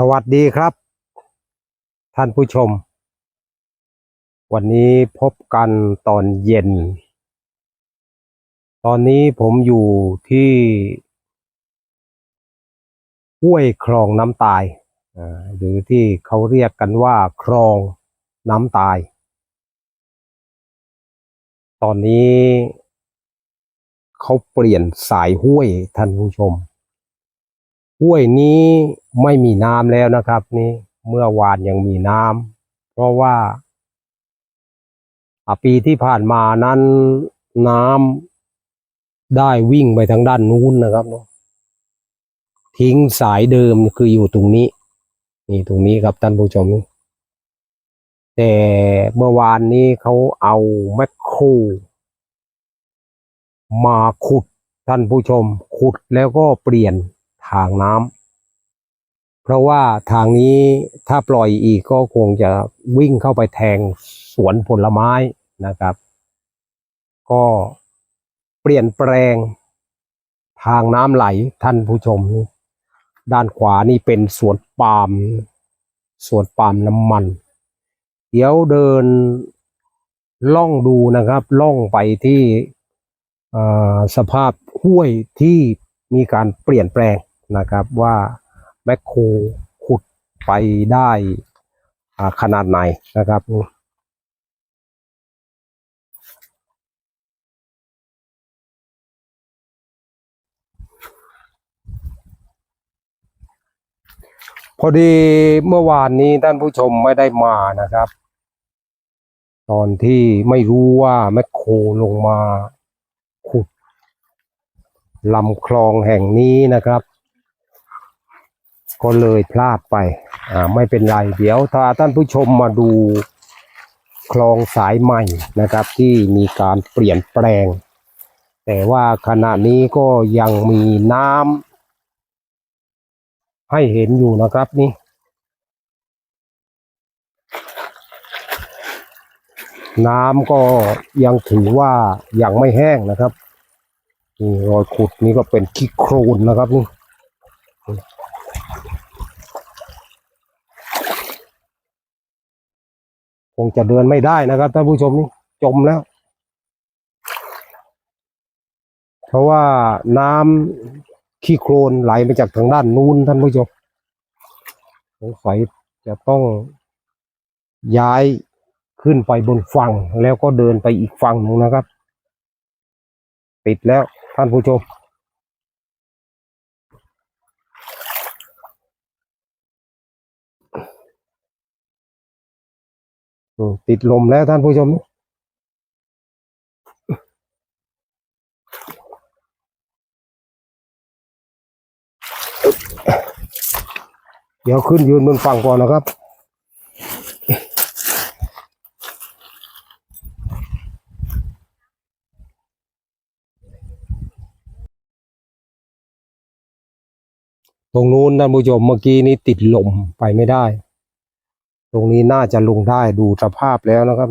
สวัสดีครับ ท่านผู้ชม วันนี้พบกันตอนเย็น ตอนนี้ผมอยู่ที่ห้วยคลองน้ำตายหรือที่เขาเรียกกันว่าคลองน้ำตาย ตอนนี้เขาเปลี่ยนสายห้วยท่านผู้ชม ห้วยนี้ไม่มีน้ำแล้วนะครับ นี่เมื่อวานยังมีน้ำเพราะว่าปีที่ผ่านมานั้นน้ำได้วิ่งไปทางด้านนู้นนะครับเนอะทิ้งสายเดิมคืออยู่ตรงนี้ นี่ตรงนี้ครับท่านผู้ชม แต่เมื่อวานนี้เขาเอาแมคโครมาขุดท่านผู้ชม ขุดแล้วก็เปลี่ยน ทางน้ำเพราะว่าทางนี้ถ้าปล่อยอีกก็คงจะวิ่งเข้าไปแทงสวนผลไม้นะครับ ก็เปลี่ยนแปลงทางน้ำไหลท่านผู้ชม ด้านขวานี่เป็นสวนปาล์มสวนปาล์มน้ำมัน เดี๋ยวเดินล่องดูนะครับ ล่องไปที่สภาพห้วยที่มีการเปลี่ยนแปลง นะครับว่าแมคโครขุดไปได้ขนาดไหนนะครับพอดีเมื่อวานนี้ท่านผู้ชมไม่ได้มานะครับ ตอนที่ไม่รู้ว่าแมคโครลงมาขุดลำคลองแห่งนี้นะครับ ก็เลยพลาดไป อ่า ไม่เป็นไร เดี๋ยวถ้าท่านผู้ชมมาดูคลองสายใหม่นะครับ ที่มีการเปลี่ยนแปลง แต่ว่าขณะนี้ก็ยังมีน้ำให้เห็นอยู่นะครับนี่น้ำก็ยังถือว่ายังไม่แห้งนะครับนี่รอยขุดนี่ก็เป็นขี้โครนนะครับนี่ คงจะเดินไม่ได้นะครับท่านผู้ชมนี่จมแล้ว เพราะว่าน้ำขี้โครนไหลมาจากทางด้านนู้นท่านผู้ชมสงสัยจะต้องย้ายขึ้นไปบนฝั่งแล้วก็เดินไปอีกฝั่งหนึ่งนะครับปิดแล้วท่านผู้ชม ติดลมแล้วท่านผู้ชม เดี๋ยวขึ้นยืนบนฝั่งก่อนนะครับตรงนู้นท่านผู้ชมเมื่อกี้นี้ติดลมไปไม่ได้ รงนี้น่าจะลงได้ดูสภาพแล้วนะครับ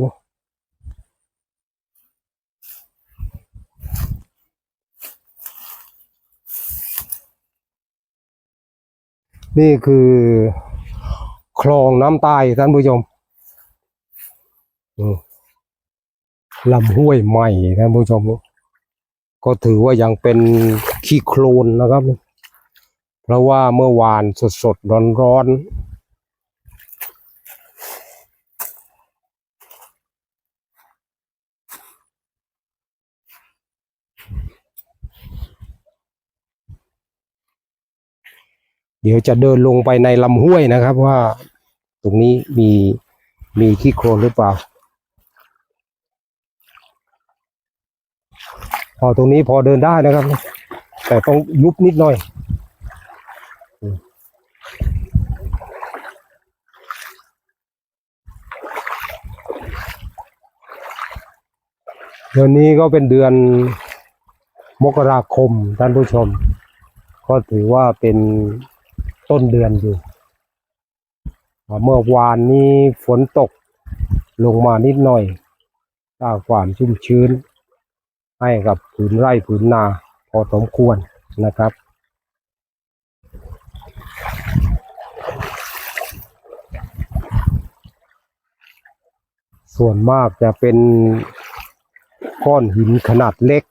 นี่คือคลองน้ำใต้ท่านผู้ชมลำห้วยใหม่ท่านผู้ชม ก็ถือว่ายังเป็นขี้โคลนนะครับ เพราะว่าเมื่อวานสดสดร้อนร้อนๆ เดี๋ยวจะเดินลงไปในลำห้วยนะครับว่าตรงนี้มีมีขี้โคลนหรือเปล่า พอตรงนี้พอเดินได้นะครับ แต่ต้องยุบนิดหน่อยเดือนนี้ก็เป็นเดือนมกราคมท่านผู้ชม ก็ถือว่าเป็น ต้นเดือนอยู่ เมื่อวานนี้ฝนตกลงมานิดหน่อยสร้างความชุ่มชื้น ให้กับผืนไร่ผืนนาพอสมควรนะครับ ส่วนมากจะเป็นก้อนหินขนาดเล็ก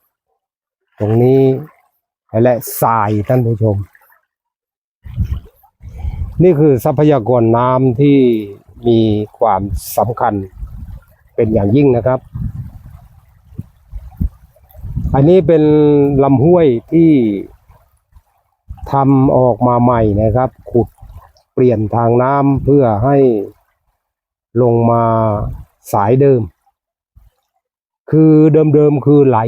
ตรงนี้และทรายท่านผู้ชม นี่คือทรัพยากรน้ำที่มีความสำคัญเป็นอย่างยิ่งนะครับ อันนี้เป็นลำห้วยที่ทำออกมาใหม่นะครับ ขุดเปลี่ยนทางน้ำเพื่อให้ลงมาสายเดิม คือเดิมๆคือไหล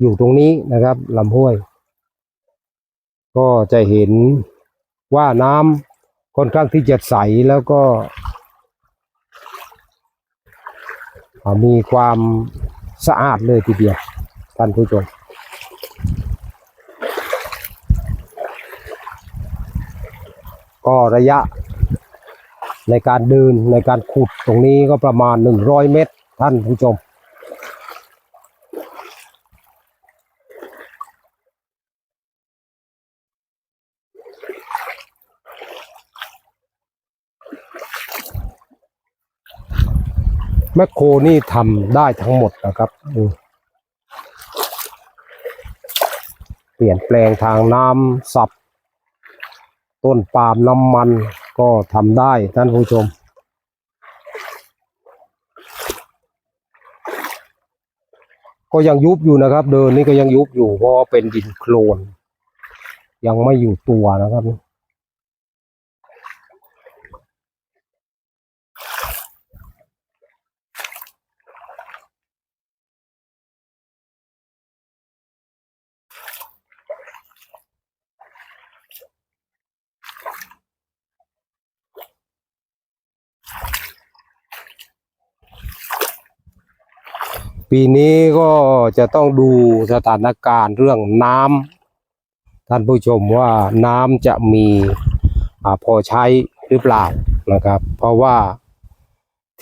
อยู่ตรงนี้นะครับลำห้วย ก็จะเห็น ว่าน้ำค่อนข้างที่จะใสแล้วก็ มีความสะอาดเลยทีเดียวท่านผู้ชมก็ระยะในการเดินในการขุดตรงนี้ก็ประมาณหนึ่งร้อยเมตร ท่านผู้ชม แมคโครนี่ทำได้ทั้งหมดนะครับ เปลี่ยนแปลงทางน้ำสับ ต้นปาล์มน้ำมันก็ทำได้ท่านผู้ชมก็ยังยุบอยู่นะครับ เดินนี่ก็ยังยุบอยู่เพราะเป็นดินโคลน ยังไม่อยู่ตัวนะครับ ปีนี้ก็จะต้องดูสถานการณ์เรื่องน้ำท่านผู้ชมว่าน้ำจะมีอพอใช้หรือเปล่านะครับ เพราะว่า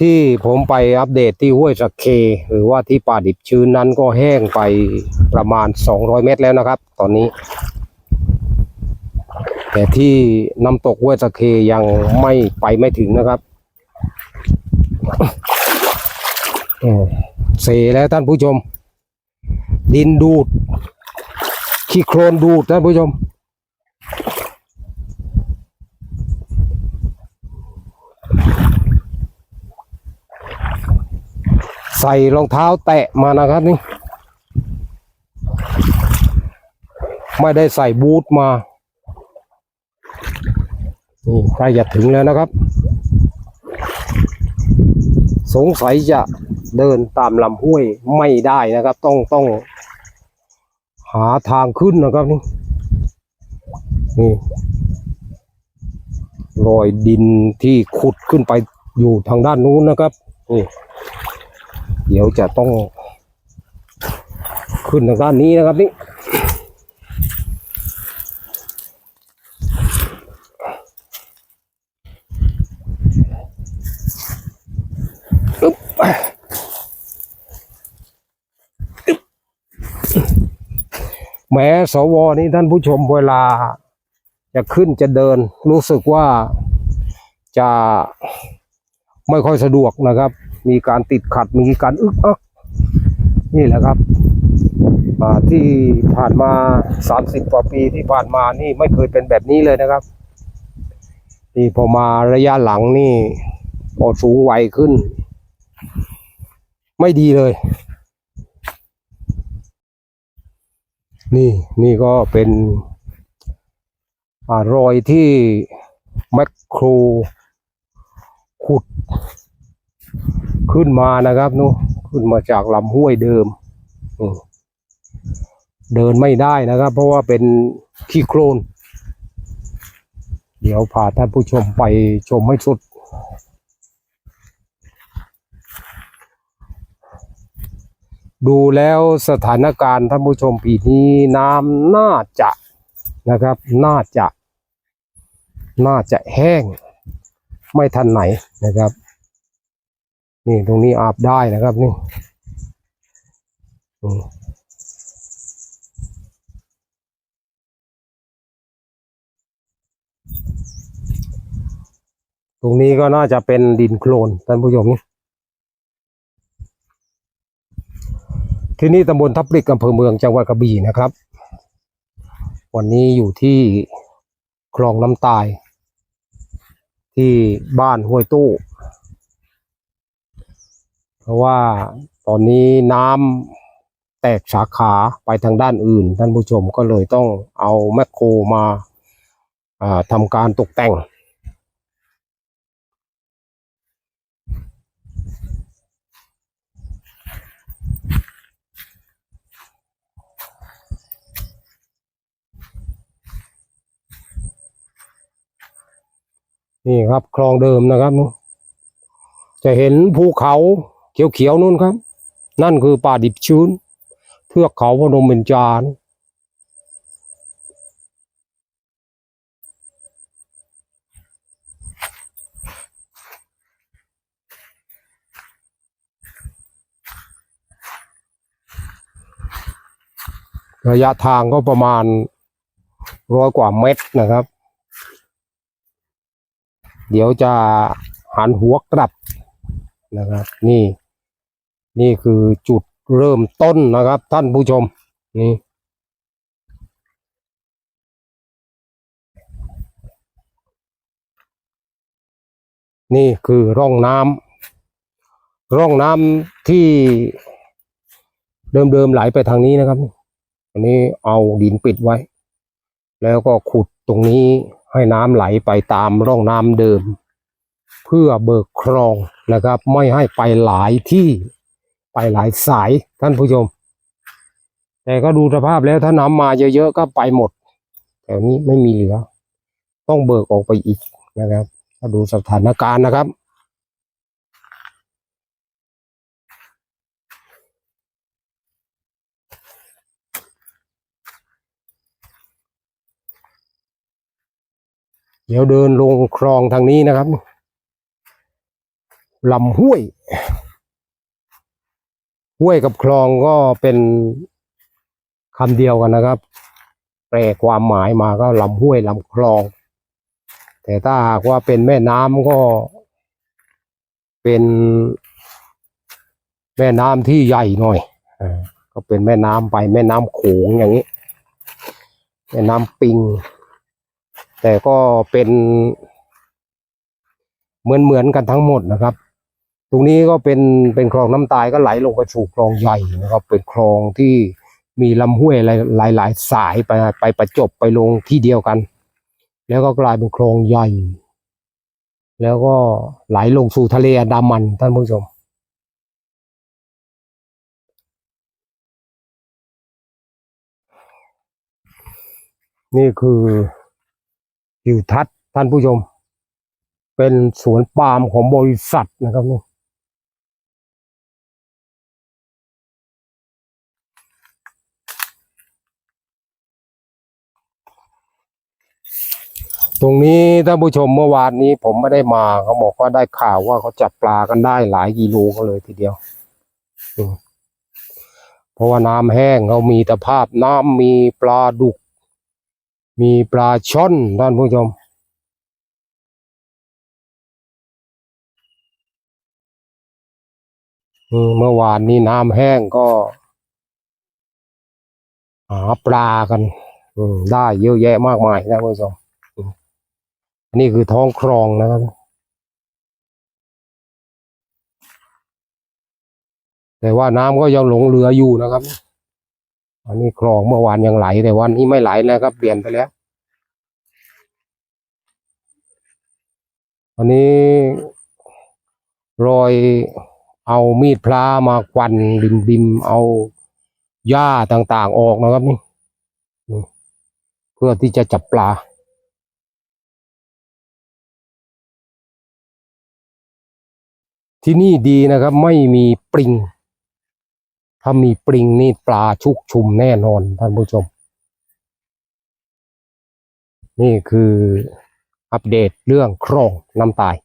ที่ผมไปอัปเดตที่ห้วยสะเค หรือว่าที่ป่าดิบชื้นนั้นก็แห้งไปประมาณ 200 เมตรแล้วนะครับ ตอนนี้ แต่ที่น้ำตกห้วยสะเคยังไม่ไปไม่ถึงนะครับ เออเสแล้วท่านผู้ชม ดินดูด ขี้โคลนดูดท่านผู้ชม ใส่รองเท้าแตะมานะครับนี่ ไม่ได้ใส่บูทมานี่ใกล้จะถึงแล้วนะครับ สงสัยจะ เดินตามลำห้วยไม่ได้นะครับ ต้องต้อง หาทางขึ้นนะครับนี่นี่รอยดินที่ขุดขึ้นไปอยู่ทางด้านนู้นนะครับนี่เดี๋ยวจะต้อง ขึ้นทางด้านนี้นะครับนี่ แม้สวนี่ท่านผู้ชมเวลา จะขึ้นจะเดิน รู้สึกว่าจะไม่ค่อยสะดวกนะครับ มีการติดขัดมีการอึกอักนี่แหละครับที่ผ่านมาสามสิบกว่าปีที่ผ่านมานี่ไม่เคยเป็นแบบนี้เลยนะครับนี่พอมาระยะหลังนี่พอสูงวัยขึ้น ไม่ดีเลย นี่นี่ก็เป็นอรอยที่แมคโครขุด ขึ้นมานะครับนู้ขึ้นมาจากลำห้วยเดิมอืมเดินไม่ได้นะครับ เพราะว่าเป็นขี้โคลน เดี๋ยวพาท่านผู้ชมไปชมให้สุด ดูแล้วสถานการณ์ท่านผู้ชมปีนี้น้ำน่าจะนะครับ น่าจะ น่าจะแห้ง ไม่ทันไหนนะครับ นี่ตรงนี้อาบได้นะครับนี่ตรงนี้ก็น่าจะเป็นดินโคลนท่านผู้ชมนี่ ที่นี่ตำบลทับปลิกอำเภอเมืองจังหวัดกระบี่นะครับ วันนี้อยู่ที่คลองน้ำตาย ที่บ้านห้วยตู้ เพราะว่าตอนนี้น้ำแตกสาขาไปทางด้านอื่น ท่านผู้ชมก็เลยต้องเอาแมคโครมาาทำการตกแต่ง นี่ครับ คลองเดิมนะครับนู้จะเห็นภูเขาเขียวๆนู่นครับ นั่นคือป่าดิบชื้น เทือกเขาพนมเบญจารระยะทางก็ประมาณร้อยกว่าเมตรนะครับ เดี๋ยวจะหันหัวกลับนะครับ นี่ นี่คือจุดเริ่มต้นนะครับ ท่านผู้ชม นี่นี่คือร่องน้ำร่องน้ำที่เดิมๆไหลไปทางนี้นะครับ อันนี้เอาดินปิดไว้ แล้วก็ขุดตรงนี้ ให้น้ำไหลไปตามร่องน้ำเดิม เพื่อเบิกคลองนะครับ ไม่ให้ไปหลายที่ไปหลายสายท่านผู้ชม แต่ก็ดูสภาพแล้วถ้าน้ำมาเยอะๆก็ไปหมดแถวนี้ไม่มีเหลือ ต้องเบิกออกไปอีกนะครับถ้าดูสถานการณ์นะครับ เดี๋ยวเดินลงคลองทางนี้นะครับลำห้วย ห้วยกับคลองก็เป็นคำเดียวกันนะครับ แปลความหมายมาก็ลำห้วยลำคลอง แต่ถ้าหากว่าเป็นแม่น้ำก็เป็นแม่น้ำที่ใหญ่หน่อยก็เป็นแม่น้ำไปแม่น้ำโขงอย่างนี้ แม่น้ำปิง แต่ก็เป็นเหมือนเหมือนกันทั้งหมดนะครับ ตรงนี้ก็เป็นเป็นคลองน้ำตายก็ไหลลงไปสู่คลองใหญ่นะครับ เป็นคลองที่มีลำห้วยหลายหลายหลายสายไปไปประจบไปลงที่เดียวกัน แล้วก็กลายเป็นคลองใหญ่ แล้วก็ไหลลงสู่ทะเลอันดามันท่านผู้ชมนี่คือ ทิวทัศน์ท่านผู้ชม เป็นสวนปาล์มของบริษัทนะครับนี่ตรงนี้ท่านผู้ชมเมื่อวานนี้ผมไม่ได้มาเขาบอกว่าได้ข่าวว่าเขาจับปลากันได้หลายกิโลกันเลยทีเดียวเพราะว่าน้ำแห้งเขามีตภาพน้ำมีปลาดุก มีปลาช่อนท่านผู้ชม เมื่อวานนี้น้ำแห้งก็หาปลากันได้เยอะแยะมากมายนะคุณผู้ชมนนี้คือท้องคลองนะครับ แต่ว่าน้ำก็ยังหลงเหลืออยู่นะครับ อันนี้คลองเมื่อวานยังไหลแต่วันนี้ไม่ไหลแล้วครับเปลี่ยนไปแล้วอันนี้รอยเอามีดพลามาควันริมริมเอาหญ้าต่างๆออกนะครับนี่เพื่อที่จะจับปลา ที่นี่ดีนะครับ ไม่มีปริง ถ้ามีปริงนี่ปลาชุกชุมแน่นอนท่านผู้ชม นี่คืออัปเดตเรื่องคลองน้ำตาย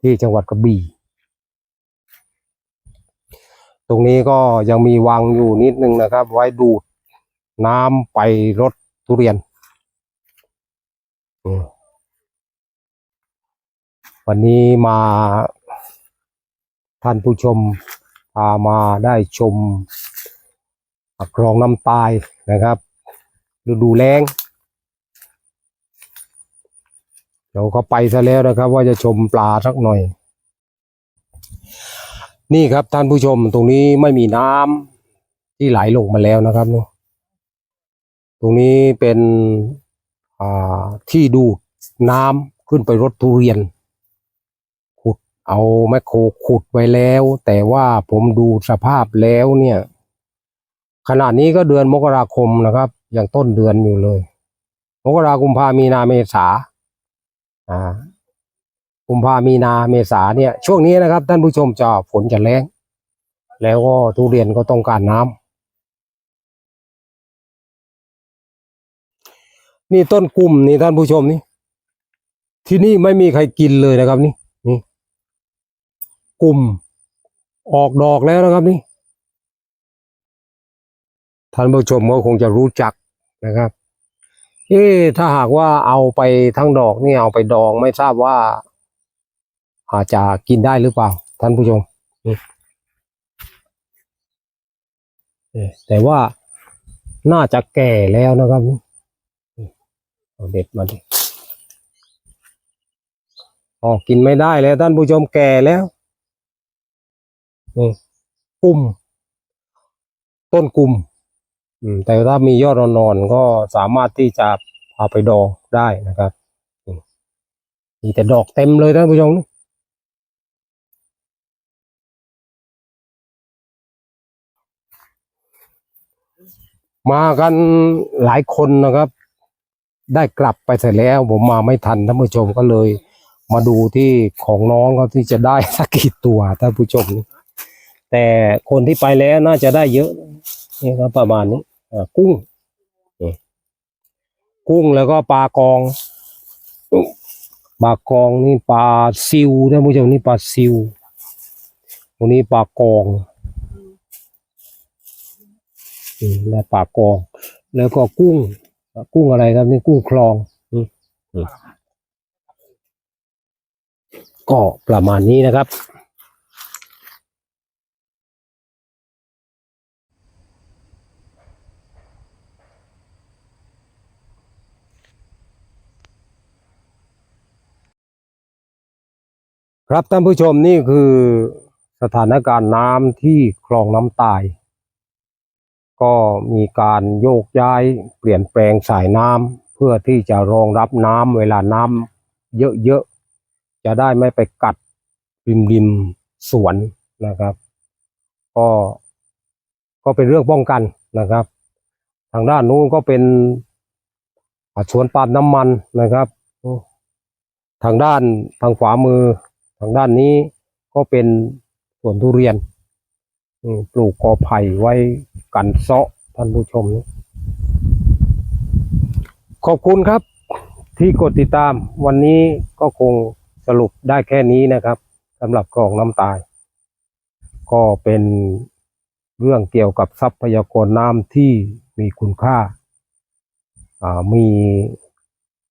ที่จังหวัดกระบี่ ตรงนี้ก็ยังมีวังอยู่นิดนึงนะครับ ไว้ดูดน้ำไปรถทุเรียน วันนี้มาท่านผู้ชม พามาได้ชมคลองน้ำตายนะครับฤดูแล้งเดี๋ยวเขาไปซะแล้วนะครับ ว่าจะชมปลาสักหน่อย นี่ครับท่านผู้ชมตรงนี้ไม่มีน้ำที่ไหลลงมาแล้วนะครับนตรงนี้เป็นที่ดูดน้ำขึ้นไปรถทุเรียน เอาแมคโครขุดไว้แล้ว แต่ว่าผมดูสภาพแล้วเนี่ย ขนาดนี้ก็เดือนมกราคมนะครับ ยังต้นเดือนอยู่เลย มกรากุมภามีนาเมษาอ่ากุมภามีนาเมษาเนี่ย ช่วงนี้นะครับ ท่านผู้ชมจะฝนจะแรงแล้วก็ทุเรียนก็ต้องการน้ำนี่ต้นกลุ่มนี่ท่านผู้ชมนี่ ที่นี่ไม่มีใครกินเลยนะครับนี่ ลุ่ม ออกดอกแล้วนะครับนี่ ท่านผู้ชมก็คงจะรู้จักนะครับเอ๊ถ้าหากว่าเอาไปทั้งดอกนี่เอาไปดองไม่ทราบว่า อาจจะกินได้หรือเปล่า ท่านผู้ชมแต่ว่าน่าจะแก่แล้วนะครับเอาเด็ดมาดิอ๋อกินไม่ได้แล้วท่านผู้ชมแก่แล้ว นี่กุ่ม ต้นกุ่มแต่ถ้ามียอดอ่อนก็สามารถที่จะเอาไปดองได้นะครับมมีแต่ดอกเต็มเลยท่านผู้ชมมากันหลายคนนะครับ ได้กลับไปเสร็จแล้ว ผมมาไม่ทันท่านผู้ชมก็เลย มาดูที่ของน้องเขาที่จะได้สักกี่ตัวท่านผู้ชมนี่ แต่คนที่ไปแล้วน่าจะได้เยอะนี่ครับประมาณนี้กุ้งกุ้งแล้วก็ปลากองปลากองนี่ปลาซิวท่านผู้ชมนี่ปลาซิวตรงนี้ปลากองอและปลากอง แล้วก็กุ้ง กุ้งอะไรครับนี่กุ้งคลองก็ประมาณนี้นะครับ ครับท่านผู้ชมนี่คือสถานการณ์น้ำที่คลองน้ำตาย ก็มีการโยกย้ายเปลี่ยนแปลงสายน้ำเพื่อที่จะรองรับน้ำเวลาน้ำเยอะๆ จะได้ไม่ไปกัดริมริมสวนนะครับ ก็ก็เป็นเรื่องป้องกันนะครับ ทางด้านนู้นก็เป็นอ่าสวนปาล์มน้ำมันนะครับ ทางด้านทางขวามือางด้านนี้ก็เป็นสวนทุเรียนปลูกกอไผ่ไว้กันเซาะท่านผู้ชม ขอบคุณครับที่กดติดตามวันนี้ก็คงสรุปได้แค่นี้นะครับสำหรับคลองน้ำตาย ก็เป็นเรื่องเกี่ยวกับทรัพยากรน้ำที่มีคุณค่า มี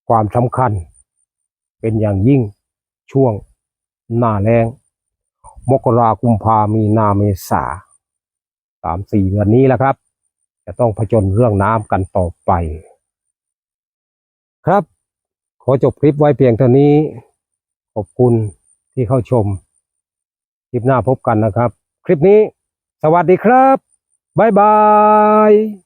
ความสำคัญ เป็นอย่างยิ่งช่วง หน้าแรงมกรากุมภามีนาเมษาสามสี่เดือนนี้แหละครับ จะต้องผจญเรื่องน้ำกันต่อไป ครับ ขอจบคลิปไว้เพียงเท่านี้ ขอบคุณที่เข้าชม คลิปหน้าพบกันนะครับ คลิปนี้ สวัสดีครับ บ๊ายบาย